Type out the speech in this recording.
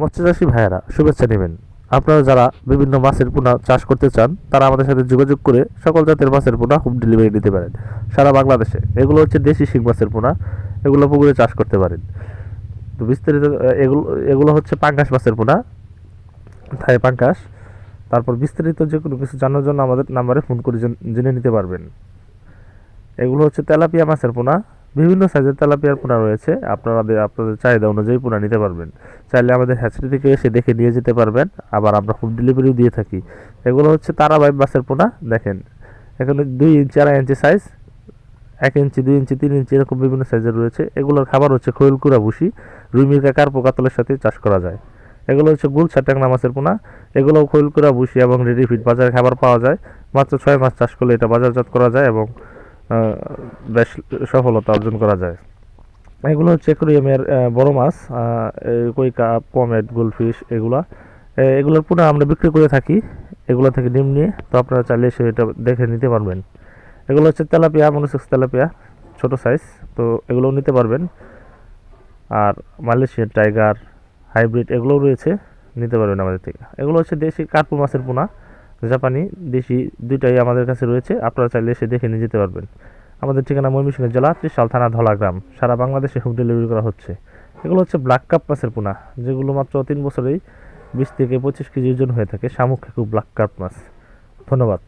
মৎস্যচাষী ভাইয়েরা, শুভেচ্ছা নেবেন। আপনারা যারা বিভিন্ন মাছের পোনা চাষ করতে চান, তারা আমাদের সাথে যোগাযোগ করে সকল জাতের মাছের পোনা হোম ডেলিভারি নিতে পারেন। সারা বাংলাদেশে। এগুলো হচ্ছে দেশি শিং মাছের পোনা। এগুলো পুকুরে চাষ করতে পারেন। তো বিস্তারিত এগুলো এগুলো হচ্ছে পাঙ্গাস মাছের পোনা। থাই পাঙ্গাস। তারপর বিস্তারিত যে কোনো কিছু জানার জন্য আমাদের নাম্বারে ফোন করে জেনে নিতে পারবেন। এগুলো হচ্ছে তেলাপিয়া মাছের পোনা। বিভিন্ন সাইজের তেলাপিয়ার পোনা রয়েছে। আপনাদের আপনাদের চাহিদা অনুযায়ী পোনা নিতে পারবেন। চাইলে আমাদের হ্যাচারি থেকে এসে দেখে নিয়ে যেতে পারবেন। আবার আমরা হোম ডেলিভারিও দিয়ে থাকি। এগুলো হচ্ছে তারাবাই মাছের পোনা, দেখেন। এখানে দুই ইঞ্চি, আড়াই ইঞ্চি সাইজ এক ইঞ্চি, দুই ইঞ্চি, তিন ইঞ্চি, এরকম বিভিন্ন সাইজের রয়েছে। এগুলোর খাবার হচ্ছে খৈল কুড়া ভুসি রুই মির্কা কার্পো কাতলের সাথে চাষ করা যায়। এগুলো হচ্ছে গুলছা ট্যাংরা মাছের পোনা। এগুলো খৈল কুড়া ভুসি এবং রেডি ফিট বাজারে খাবার পাওয়া যায়। মাত্র ছয় মাস চাষ করলে এটা বাজারজাত করা যায় এবং বেশ সফলতা অর্জন করা যায়। এগুলো হচ্ছে অ্যাকোরিয়ামের বড় মাছ এই কৈকা পমেট গোলফিশ, এগুলা। এগুলোর পুনঃ আমরা বিক্রি করে থাকি, এগুলো থেকে ডিম নিয়ে, তো আপনারা চাইলে এসে এটা দেখে নিতে পারবেন। এগুলো হচ্ছে তেলাপিয়া, মনোসেক্স তেলাপিয়া, ছোট সাইজ তো এগুলোও নিতে পারবেন। আর মালয়েশিয়ার টাইগার, হাইব্রিড, এগুলোও রয়েছে, নিতে পারবেন আমাদের থেকে। এগুলো হচ্ছে দেশি কার্পু মাছের পোনা। জাপানি দেশি দুইটাই আমাদের কাছে রয়েছে। আপনারা চাইলে এসে দেখে নিয়ে যেতে পারবেন। আমাদের ঠিকানা ময়মনসিংহ জেলা ত্রিশাল থানা ধলাগ্রাম সারা বাংলাদেশে হোম ডেলিভারি করা হচ্ছে। এগুলো হচ্ছে ব্ল্যাক কাপ মাছের পোনা, যেগুলো মাত্র তিন বছরেই বিশ থেকে পঁচিশ কেজি ওজন হয়ে থাকে। শামুক খুব ব্ল্যাক কাপ মাছ। ধন্যবাদ।